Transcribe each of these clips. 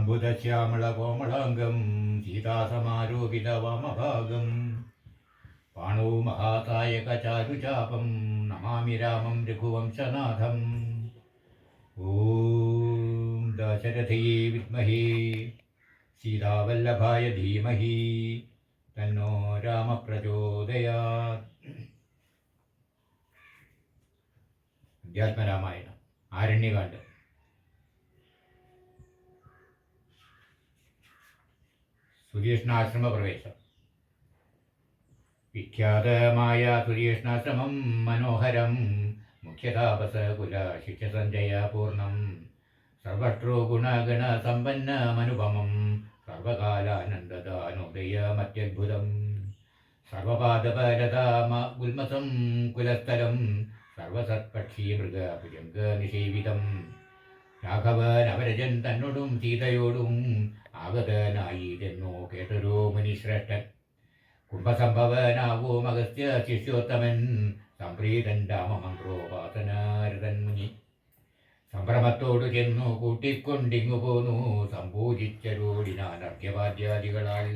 നീലാംബുദശ്യാമള കോമളാംഗം സീതാസമാരോപിത വാമഭാഗം പാണോ മഹാതായക ചാരുചാപം നമാമി രാമം രഘുവംശനാഥം. ഓം ദശരഥയേ വിദ്മഹേ സീതാവല്ലഭായ ധീമഹി തന്നോ രാമപ്രചോദയാത്. അധ്യാത്മരാമായണം ആരണ്യകാണ്ഡം. സുരീഷ്ണാശ്രമ പ്രവേശം വിഖ്യാതമായ സുരേഷ്ണാശ്രമം മനോഹരം. മുഖ്യതാപസ കുല ശിഷ്യസഞ്ജയ പൂർണം സർവട്രോ ഗുണഗണ സമ്പന്നമനുപമം സർവകാലാനന്ദദാനോദയമത്യത്ഭുതം സർവപാദപരതാമ ഗുൽമസം കുലസ്ഥലം. സർവസത്പക്ഷി മൃഗ ഭുജംഗ നിഷേവിതം രാഘവൻ അവരജൻ തന്നോടും സീതയോടും ആഗതനായി എന്നോ കേട്ടൊരു മുനിശ്രേഷ്ഠൻ. കുംഭസംഭവനാവോ അഗസ്ത്യ ശിഷ്യോത്തമൻ? സംപ്രീതൻ രാമമന്ത്രോപാസനാരതൻ മുനി. സംഭ്രമത്തോടു ചെന്നു കൂട്ടിക്കൊണ്ടിങ്ങു പോന്നു. സംപൂജിച്ചരോടിനാൻ അർഘ്യവാദ്യാദികളാൽ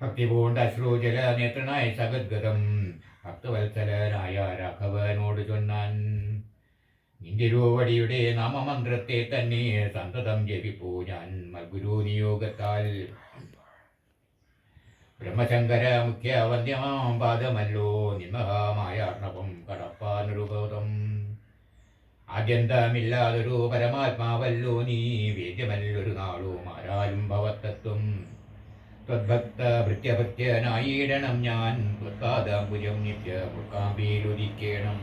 ഭക്തി നേത്രനായ അശ്രുജല നേത്രനായി സഗദ്ഗതം ഭക്തവത്സലനായ രാഘവനോട് ചൊന്നാൻ നിന്തിരുവടിയുടെ നാമമന്ത്രത്തെ തന്നെ സന്തതം ജപിപ്പൂ ഞാൻ മൽഗുരു നിയോഗത്താൽ. ബ്രഹ്മശങ്കര മുഖ്യ വന്യമാം പാദമല്ലോ നിമഹാമായാർണവം അർണവം കടപ്പാനുരുബോധം ആദ്യന്തമില്ലാതൊരു പരമാത്മാവല്ലോ നീ വേദ്യമല്ലൊരു നാളും ആരാലും ഭവത്തത്വം. ത്വദ്ഭക്ത ഭൃത്യഭൃത്യനായിടണം ഞാൻ ത്വത്പാദാംബുജം നിത്യ മുക്കാമ്പീലുദിക്കേണം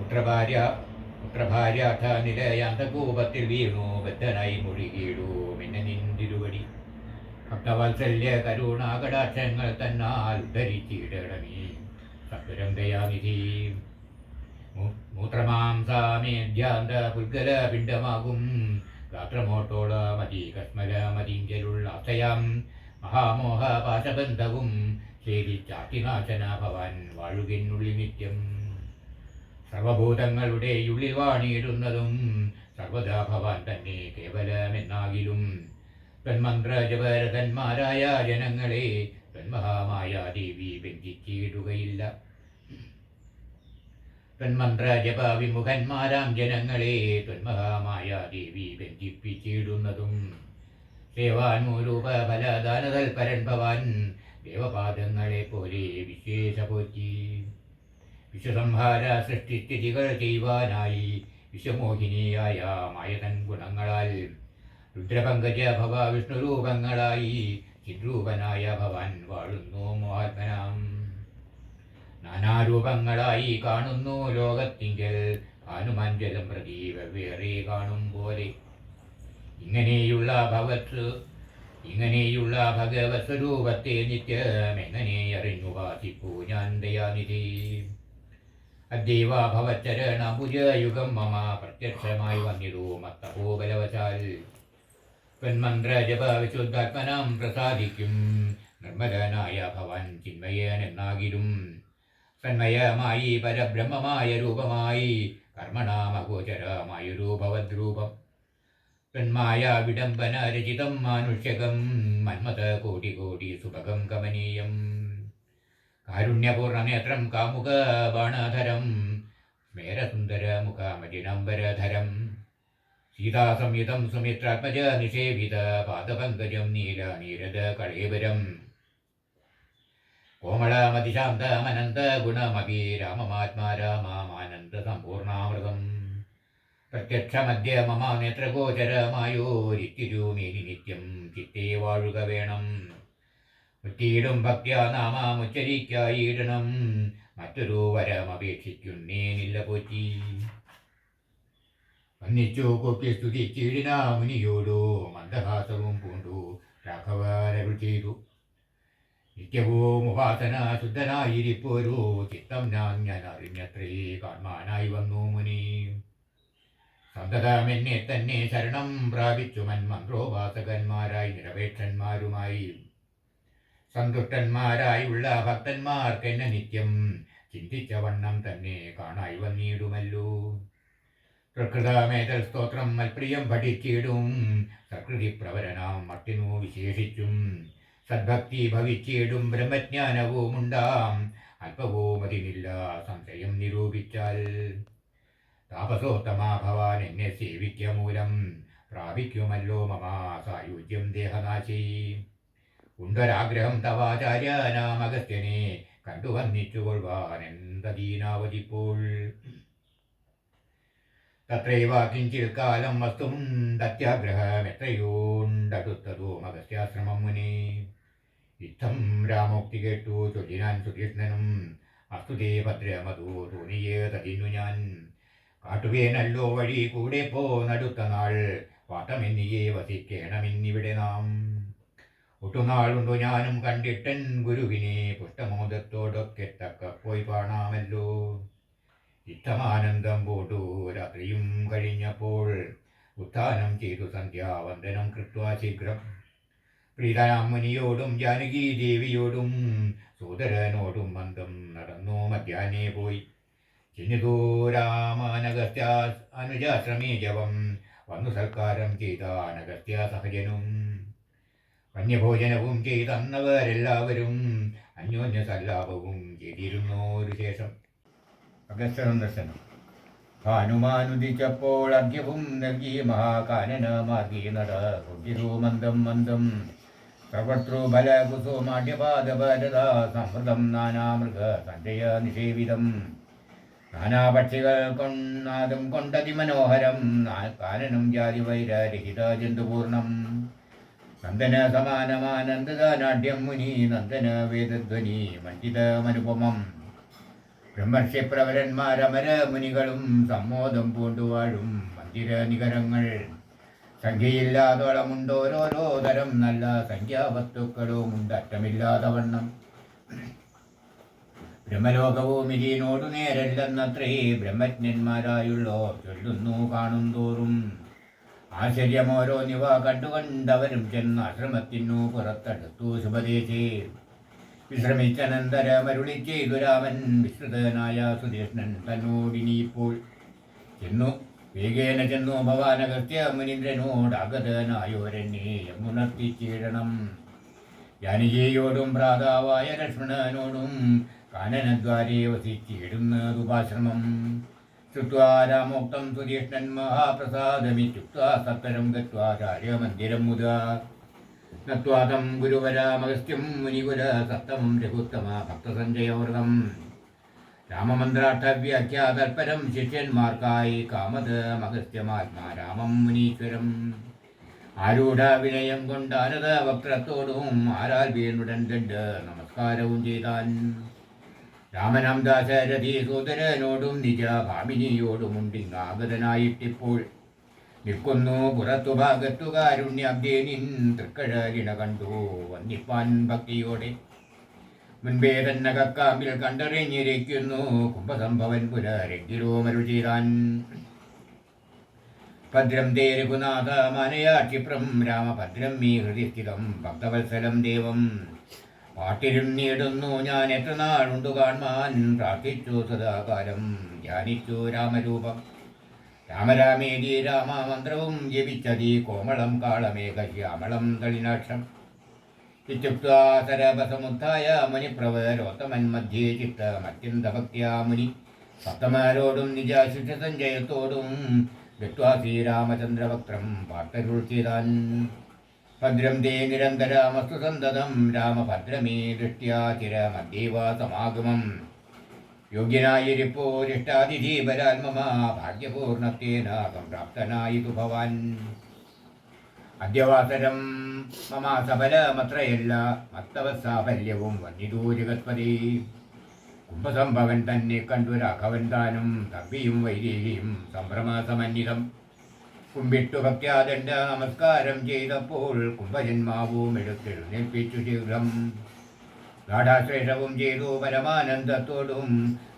പുത്രഭാര്യ പുത്രഭാര്യാർത്ഥ നിലയാന്തകൂപത്തിൽ വീണു ബദ്ധനായി മുഴുകിയിടൂ. പിന്നെ നിന്തിരുവടി. ഭക്തവാത്സല്യ കരുണാകടാക്ഷങ്ങൾ തന്നാൽ ഉദ്ധരിച്ചിടണമേ. സത്വരം ദയാനിധി മൂ- മൂത്രമാംസാമേധ്യാന്ത പുൽഗല പിണ്ഡമാകും ഗാത്രമോട്ടോള മതി കസ്മല മതിങ്കലുള്ള അത്തയാം മഹാമോഹ പാശബന്ധവും. ഛേദിച്ചാത്തിനാശന ഭവാൻ വാഴുകെന്നുള്ളി നിത്യം സർവഭൂതങ്ങളുടെ ഉള്ളിൽ വാണിയിടുന്നതും സർവദാ ഭവാൻ തന്നെ കേവലമെന്നാകിലും. തന്മന്ത്ര തന്മാരായ ജനങ്ങളെ തന്മഹാമായ ദേവി ബന്ധിച്ചിടുകയില്ല തന്മന്ത്രജപ വിമുഖന്മാരാം ജനങ്ങളെ തന്മഹാമായ ദേവി ബന്ധിപ്പിച്ചിടുന്നതും. സേവാനുരൂപ ഫലദാനതൽപരൻ ഭവാൻ ദേവപാദങ്ങളെ പോലെ വിശേഷ പോറ്റി. വിശ്വസംഹാര സൃഷ്ടിസ്ഥിതികൾ വിശ്വമോഹിനിയായ മായതൻ ഗുണങ്ങളാൽ രുദ്രപങ്കജ ഭവ വിഷ്ണുരൂപങ്ങളായി ചിദ്രൂപനായ ഭവാൻ വാഴുന്നു മോഹാത്മനാം. നാനാരൂപങ്ങളായി കാണുന്നു ലോകത്തിങ്കൽ ഹനുമാഞ്ചലം പ്രതി വെവ്വേറെ കാണും പോലെ. ഇങ്ങനെയുള്ള ഭവത് ഇങ്ങനെയുള്ള ഭഗവത് സ്വരൂപത്തെ നിത്യം എങ്ങനെ അറിഞ്ഞു വാസിപ്പൂ ഞാൻ ദയാനിധി? അദ്യവ ഭവച്ചരണഭുജയുഗം മമ പ്രത്യക്ഷമായി വന്നിരു മത്തപോബലവശാൽ തന്മന്ത്ര ജപ വിശുദ്ധാത്മനാം പ്രസാദിക്കും. നിർമ്മലനായ ഭവാൻ ചിന്മയനെന്നാകിലും തന്മയമായി പരബ്രഹ്മമായ രൂപമായി കർമ്മണാമഗോചരമായൊരു ഭവദ്രൂപം. തന്മായ വിഡംബന രചിതം മാനുഷ്യകം മന്മത കോടി കോടി സുഭകം കമനീയം കാരുണ്യപൂർണനേത്രം കാമുക മേരസുന്ദര മുഖാമജിനംബരധരം സീതാസംയുതം സുമിത്രാത്മജ നിഷേവിത പാദപങ്കജം നീല നീരദ കളേവരം കോമളാമതിശാന്തമനന്ത ഗുണമഭി രാമമാത്മാ രാമാനന്ദ സമ്പൂർണാമൃതം. പ്രത്യക്ഷമദ്യ മമ നേത്രഗോചരമായോരിത്തിരുമേനി നിത്യം ചിത്തേ വാഴുക വേണം. മുറ്റിയിടും ഭക്ത്യാ നാമാമുച്ചരിക്കായിടണം മറ്റൊരു വരമപേക്ഷിക്കുന്നേനില്ല പോറ്റി. വന്നിച്ചു കൊക്കി സ്തുതിച്ചിടിന മുനിയോടോ മന്ദഹാസവും പൂണ്ടു രാഘവരരുൾ ചെയ്തു. നിത്യവും ഉപാസന ശുദ്ധനായിരിപ്പോരോ ചിത്തം ഞാൻ ഞാൻ അറിഞ്ഞത്രേ കാണാനായി വന്നു മുനി. സന്തതമെന്നെ തന്നെ ശരണം പ്രാപിച്ചു മന്മന്ത്രോപാസകന്മാരായി നിരപേക്ഷന്മാരുമായി. സന്തുഷ്ടന്മാരായുള്ള ഭക്തന്മാർക്കെന്നെ നിത്യം ചിന്തിച്ച വണ്ണം തന്നെ കാണായി വന്നിടുമല്ലോ. പ്രകൃതമേതൽ സ്തോത്രം മൽപ്രിയം പഠിച്ചിടും. പ്രകൃതി പ്രവരനാം മട്ടിനു വിശേഷിച്ചും സദ്ഭക്തി ഭവിച്ചിടും. ബ്രഹ്മജ്ഞാനവും ഉണ്ടാം. അല്പവും അതിനില്ല സംശയം നിരൂപിച്ചാൽ. താപസോത്തമാ ഭവാൻ എന്നെ സേവിക്ക മൂലം പ്രാപിക്കുമല്ലോ മമാ സായുജ്യം ദേഹനാശി. ഉണ്ടൊരാഗ്രഹം തവാചാര്യനാമഗസ്ത്യനെ കണ്ടു വന്നിച്ചുകൊള്ളുവാൻ എന്തദീനാവതിപ്പോൾ തത്രൈവ കിഞ്ചിൽ കാലം വസ്തും എത്രയോണ്ടടുത്തതോ മഗസ്യാശ്രമം മുനി? ഇത്തം രാമോക്തി കേട്ടു ചൊല്ലിനാൻ സുകൃഷ്ണനും അസ്തുതേ ഭദ്രമതോ തോന്നിയേ തതിന്നു ഞാൻ. കാട്ടുവേനല്ലോ വഴി കൂടെ പോന്നടുത്ത നാൾ വാട്ടമെന്നിയേ വസിക്കേണമെന്നിവിടെ നാം. ഒട്ടുനാളുണ്ടു ഞാനും കണ്ടിട്ടൻ ഗുരുവിനെ പുഷ്ടമോദത്തോടൊക്കെ തക്ക പോയി കാണാമല്ലോ ഇത്തമാനന്ദം പോട്ടു. രാത്രിയും കഴിഞ്ഞപ്പോൾ ഉത്ഥാനം ചെയ്തു സന്ധ്യാവന്ദനം കൃത്വാ ശീഘ്രം. പ്രീതനാം മുനിയോടും ജാനകി ദേവിയോടും സോദരനോടും മന്ദം നടന്നു മധ്യാനെ പോയി. ചിന്നിതോ രാമാനഗസ്ത്യ അനുജാശ്രമേ ജവം വന്നു സൽക്കാരം ചെയ്ത സഹജനും. കന്യഭോജനവും ചെയ്തന്നവരെല്ലാവരും അന്യോന്യ സല്ലാപവും ചെയ്തിരുന്നോരു ശേഷം. അഗസ്തനം ദർശനം ഭാനുമാനുദിച്ചപ്പോൾ അർഘ്യവും നൽകി മഹാകാനന മാർഗീ നട. രുചിരു മന്ദം മന്ദം. പ്രവർത്തൃബല കുസുമാഢ്യപാദപരത സമൃതം നാനാമൃഗ സഞ്ജയ നിഷേവിതം. നാനാപക്ഷികൾ കൊണ്ടാതും കൊണ്ടതിമനോഹരം. കാനനം ജാതി വൈരരഹിത ജന്തുപൂർണം. നന്ദന സമാനമാനന്ദദാനാഢ്യം മുനി നന്ദന വേദധ്വനി മഞ്ജിതമനുപമം ബ്രഹ്മർഷിപ്രവരന്മാരമര മുനികളും സമ്മോദം പൂണ്ടുവാഴും മന്ദിര നികരങ്ങൾ. സംഖ്യയില്ലാതോളമുണ്ടോരോരോ തരം നല്ല സംഖ്യാവസ്തുക്കളും ഉണ്ടറ്റമില്ലാതെ വണ്ണം ബ്രഹ്മലോകവും ഇതിനോടു നേരല്ലെന്നത്രേ ബ്രഹ്മജ്ഞന്മാരായുള്ളോ ചൊല്ലുന്നു കാണും തോറും. ആശ്ചര്യമോരോ നിവ കണ്ടുകണ്ടവരും ചെന്ന് ആശ്രമത്തിനു പുറത്തെടുത്തു ശുഭദേശേ വിശ്രമിച്ചനന്തരമരുളി ചെയ്തു രാമൻ വിശ്രുതനായ സുധീഷ്ണൻ തന്നോടിനിപ്പോൾ ചെന്നു. വേഗേന ചെന്നു ഭവാനഗസ്ത്യ മുനീന്ദ്രനോട് അഗതനായോരെന്നെ യമുണർത്തിച്ചിടണം ജാനകിയോടും ഭ്രാതാവായ ലക്ഷ്മണനോടും കാനനദ്വാരേ വസിച്ചിടുന്നതുപാശ്രമം ശ്രുത്വാ രാമോക്തം സുധീഷ്ണൻ മഹാപ്രസാദമിത്യുക്വാ സത്വരം ഗത്വാചാര്യമന്ദിരം മുത. നത്വാതം ഗുരുവരാമഗസ്ത്യം മുനികുല സത്തം രഘുത്തമ ഭക്തസഞ്ജയോർഗം രാമമന്ത്രാർത്ഥവ്യാഖ്യാതൽപരം ശിഷ്യന്മാർക്കായി കാമത് മഗസ്ത്യമാത്മാ രാമം മുനീശ്വരം. ആരൂഢ വിനയം കൊണ്ടാനത വക്രത്തോടും ആരാൽ വീണുടൻ കണ്ട് നമസ്കാരവും ചെയ്താൻ. രാമനാം ദാസരഥി സോദരനോടും നിജ ഭാമിനിയോടുമുണ്ടിങ്ങാഗതനായിട്ടിപ്പോൾ നിൽക്കുന്നു പുറത്തു ഭാഗത്തു കാരുണ്യ നിൻ തൃക്കഴലിണ കണ്ടു. വന്നിപ്പാൻ ഭക്തിയോടെ. മുൻപേ തന്നെ കക്കാമ്പിൽ കണ്ടറിഞ്ഞിരിക്കുന്നു കുംഭസംഭവൻ പുനരെങ്കിലോ മരുചീരാൻ ഭദ്രം തേ രഘുനാഥ മനയാക്ഷിപ്രം രാമഭദ്രം മീ ഹൃദയ സ്ഥിതം ഭക്തവത്സലം ദേവം. പാട്ടിരുന്നിടുന്നു ഞാൻ എത്ര നാളുണ്ടു കാൺമാൻ പ്രാർത്ഥിച്ചു സദാകാലം ധ്യാനിച്ചു രാമരൂപം. രാമരാമേതി രാമമന്ത്രവും ജപിച്ചതി കോമളം കാളമേഘ ശ്യാമളം തളിനാക്ഷം ഇത്യുക്താസരഭസമുദ്ധായ മുനിപ്രവരോത്തമൻ മധ്യേ ചിത്തമത്യന്തഭക്ത്യാ മുനി. സപ്തമാരോടും നിജാശിഷ സഞ്ജയത്തോടും ഗത്വാ രാമചന്ദ്രവക്രം പാട്ടരുൾ ചെയ്താൻ. ഭദ്രം തേ നിരന്തരാമസ്തു സന്തതം. രാമഭദ്രമേ ദൃഷ്ട്യാ ചിരമദ്യവാസമാഗമം സമാഗമം. പരാത്മമാ ഭാഗ്യപൂർണത്തേന സംപ്രാപ്തനായിതു ഭവാൻ. അദ്യവാസരം മമാ സഫലമത്രയല്ല മത്തവസാഫല്യവും ജഗത്പതി. കുംഭസംഭവൻ തന്നെ കണ്ടു രാഘവൻ താനും തമ്പിയും വൈദേഹിയും സംഭ്രമസമന്വിതം കുമ്പിട്ടു ഭക്യാദണ്ഡ നമസ്കാരം ചെയ്തപ്പോൾ കുംഭജന്മാവും എടുത്തെഴുന്നേൽപ്പിച്ചു ശീഘ്രം ഗാഠാശ്രേഷവും ചെയ്തു പരമാനന്ദത്തോടും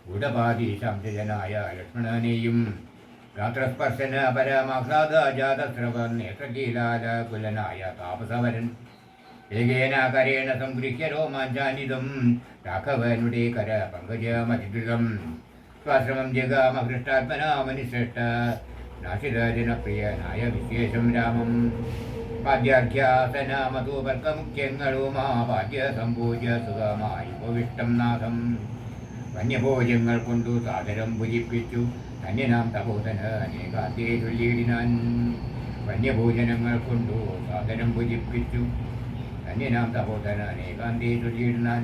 ഗുഡപാതി സംജയനായ ലക്ഷ്മണനെയും. ഗാത്രസ്പർശന പരമാഹ്ലാദ ജാതസ്രവ നേത്രകീലാല കുലനായ താപസവരൻ. ഏകേന കരേണ സംഗൃഹ്യ രോമാഞ്ചാനിതം രാഘവനുടെ കര പങ്കജമതിദൃതം സ്വാശ്രമം ജഗാമഹൃഷ്ടാത്മനാമനിശ്രേഷ്ഠ നാശിതജനപ്രിയനായ വിശേഷം രാമം പാദ്യാഖ്യാസനാമതൂപർക്കമുഖ്യങ്ങളുമാ പാദ്യ സമ്പൂജ്യ സുഖമായി ഉപവിഷ്ടം നാഥം വന്യഭോജ്യങ്ങൾ കൊണ്ടു സാഗരം ഭുജിപ്പിച്ചു ധന്യനാം തപോധന അനേകാദ്യേ ചൊല്ലിയിടിനാൻ. വന്യഭോജനങ്ങൾ കൊണ്ടു സാഗരം ഭുജിപ്പിച്ചു ധന്യനാം തപോധന അനേകാന്തേ ചൊല്ലിയിടിനാൻ.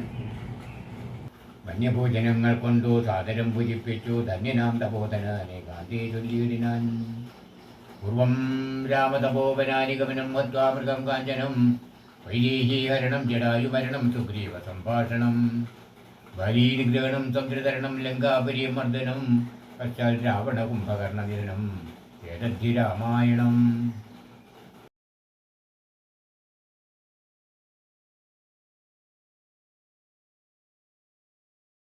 വന്യഭോജനങ്ങൾ കൊണ്ടു സാദരം പൂജിപ്പിച്ചു ധന്യനാം തപോധന അനേകാന്തേ ചൊല്ലിയിടിനാൻ പൂർവം രാമതപോവനാനിഗമനം മധ്വാമൃതം കാഞ്ചനം വൈദേഹീഹരണം ജടായുമരണം സുഗ്രീവ സംഭാഷണം. ബലീനിഗ്രഹണം സംതൃതരണം ലങ്കാപരിമർദ്ദനം പശ്ചാൽ രാവണ കുംഭകർണനിധനം ഏതദ്ധി രാമായണം.